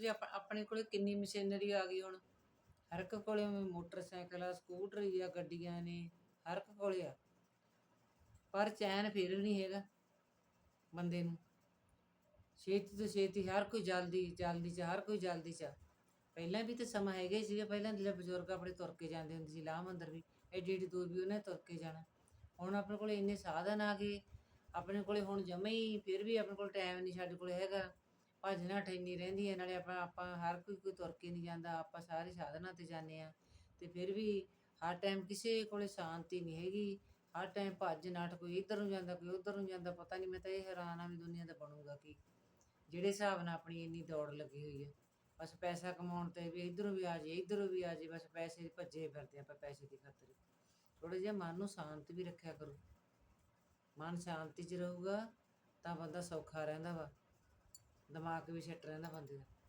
ਤੁਸੀਂ ਆਪ- ਆਪਣੇ ਕੋਲੇ ਕਿੰਨੀ ਮਸ਼ੀਨਰੀ ਆ ਗਈ ਹੁਣ? ਹਰ ਇੱਕ ਕੋਲੇ ਮੋਟਰਸਾਈਕਲ ਆ, ਸਕੂਟਰ ਆ, ਗੱਡੀਆਂ ਨੇ, ਹਰ ਇੱਕ ਕੋਲੇ ਆ। ਪਰ ਚੈਨ ਫਿਰ ਵੀ ਨਹੀਂ ਹੈਗਾ ਬੰਦੇ ਨੂੰ। ਛੇਤੀ ਤੋਂ ਛੇਤੀ ਹਰ ਕੋਈ ਜਲਦੀ ਜਲਦੀ ਚ, ਹਰ ਕੋਈ ਜਲਦੀ ਚ। ਆ ਪਹਿਲਾਂ ਵੀ ਤਾਂ ਸਮਾਂ ਹੈਗਾ ਹੀ ਸੀਗਾ, ਪਹਿਲਾਂ ਜਿਹੜੇ ਬਜ਼ੁਰਗ ਆਪਣੇ ਤੁਰ ਕੇ ਜਾਂਦੇ ਹੁੰਦੇ ਸੀ, ਲਾਹ ਮੰਦਰ ਵੀ ਐਡੀ ਐਡੀ ਦੂਰ ਵੀ ਉਹਨੇ ਤੁਰ ਕੇ ਜਾਣਾ। ਹੁਣ ਆਪਣੇ ਕੋਲੇ ਇੰਨੇ ਸਾਧਨ ਆ ਗਏ, ਆਪਣੇ ਕੋਲੇ ਹੁਣ ਜਮੇ ਹੀ, ਫਿਰ ਵੀ ਆਪਣੇ ਕੋਲ ਟਾਈਮ ਨਹੀਂ ਸਾਡੇ ਕੋਲ ਹੈਗਾ। ਭੱਜ ਨੱਠ ਇੰਨੀ ਰਹਿੰਦੀ ਹੈ, ਨਾਲੇ ਆਪਾਂ ਆਪਾਂ ਹਰ ਕੋਈ ਕੋਈ ਤੁਰ ਕੇ ਨਹੀਂ ਜਾਂਦਾ, ਆਪਾਂ ਸਾਰੇ ਸਾਧਨਾਂ ਤੇ ਜਾਂਦੇ ਆ ਤੇ ਫਿਰ ਵੀ ਹਰ ਟਾਈਮ ਕਿਸੇ ਕੋਲੇ ਸ਼ਾਂਤੀ ਨਹੀਂ ਹੈਗੀ। ਹਰ ਟਾਈਮ ਭੱਜ ਨੱਠ ਕੋਈ ਇੱਧਰ ਨੂੰ ਜਾਂਦਾ, ਕੋਈ ਉੱਧਰ ਨੂੰ ਜਾਂਦਾ, ਪਤਾ ਨਹੀਂ, ਮੈਂ ਤਾਂ ਇਹ ਹੈਰਾਨ ਆ ਵੀ ਦੁਨੀਆ ਦਾ ਬਣੂਗਾ ਕੀ। ਜਿਹੜੇ ਹਿਸਾਬ ਨਾਲ ਆਪਣੀ ਇੰਨੀ ਦੌੜ ਲੱਗੀ ਹੋਈ ਹੈ, ਬਸ ਪੈਸਾ ਕਮਾਉਣ ਤੇ ਵੀ ਇਧਰੋਂ ਵੀ ਆ ਜੇ ਇਧਰੋਂ ਵੀ ਆ ਜੇ ਬਸ ਪੈਸੇ ਭੱਜੇ ਫਿਰਦੇ ਆਪਾਂ ਪੈਸੇ ਦੀ ਖਾਤਰ। ਥੋੜਾ ਜਿਹਾ ਮਨ ਨੂੰ ਸ਼ਾਂਤ ਵੀ ਰੱਖਿਆ ਕਰੋ। ਮਨ ਸ਼ਾਂਤੀ 'ਚ ਰਹੂਗਾ, ਤਾਂ ਬੰਦਾ ਸੌਖਾ ਰਹਿੰਦਾ ਵਾ। ਦਿਮਾਗ ਵੀ ਸੈੱਟ ਰਹਿੰਦਾ ਬੰਦੇ ਦਾ।